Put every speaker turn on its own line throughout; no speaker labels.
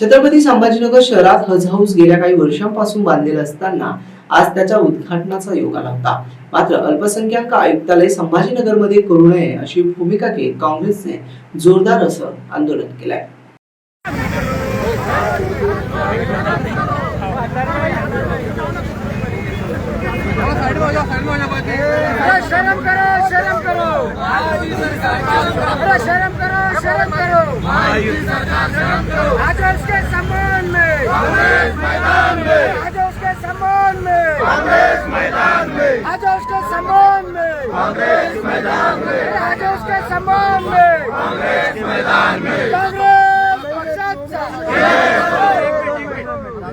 छत्रपती संभाजीनगर शहरात हज हाऊस गेल्या काही वर्षांपासून बांधलेलं असताना आज त्याच्या उद्घाटनाचा योग आला होता. मात्र अल्पसंख्याक आयुक्तालय संभाजीनगरमध्ये करू नये अशी भूमिका घेत काँग्रेसने जोरदार असं आंदोलन केलंय.
शर्म करो. शर्म करो. शर्म करो. शर्म करो आज उसके सम्मान में आज उसके सम्मान में आज उसके सम्मान में। आज उसके सम्मान में। काँग्रेस पक्षाचा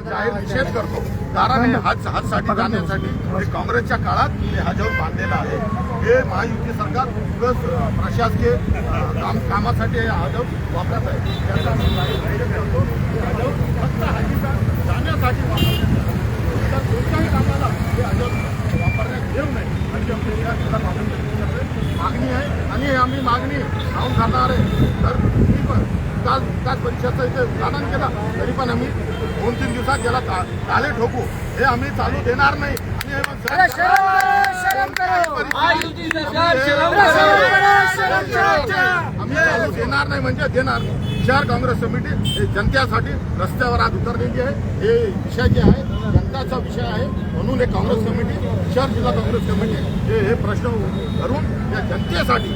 जाहीर निषेध करतो। कारण हे हज हजसाठी जाण्यासाठी. हे काँग्रेसच्या काळात हे हजवर बांधलेलं आहे. हे महायुती सरकार उगाच प्रशासकीय काम कामासाठी हे हजव वापरत आहे. त्याचा मी जाहीर करतो. हे फक्त हजीचा जाण्यासाठी वापरत आहे. इतर कोणत्याही कामाला हे हजव वापरण्यात येऊ नये अशी आमची या जिल्हा काँग्रेस समितीतर्फे मागणी आहे आणि हे आम्ही मागणी लावून खाणार आहे. तर तुम्ही पण काल विकास परिषदचं इथे उद्घाटन केलं. तरी पण आम्ही दोन तीन दिवसात का- काले ठोकू हे आम्ही चालू देणार नाही. आणि मग
अरे शर्म करो शर्म करो. अरे शर्म करो शर्म करो
आम्ही चालू देणार नाही. म्हणजे देणार शहर काँग्रेस समिती हे जनतेसाठी रस्त्यावर आज उतरलेली आहे. हे विषय जे आहे जनताचा विषय आहे. म्हणून हे काँग्रेस कमिटी शहर जिल्हा काँग्रेस कमिटी हे हे प्रश्न धरून या जनतेसाठी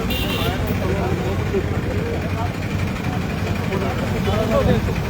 Okay.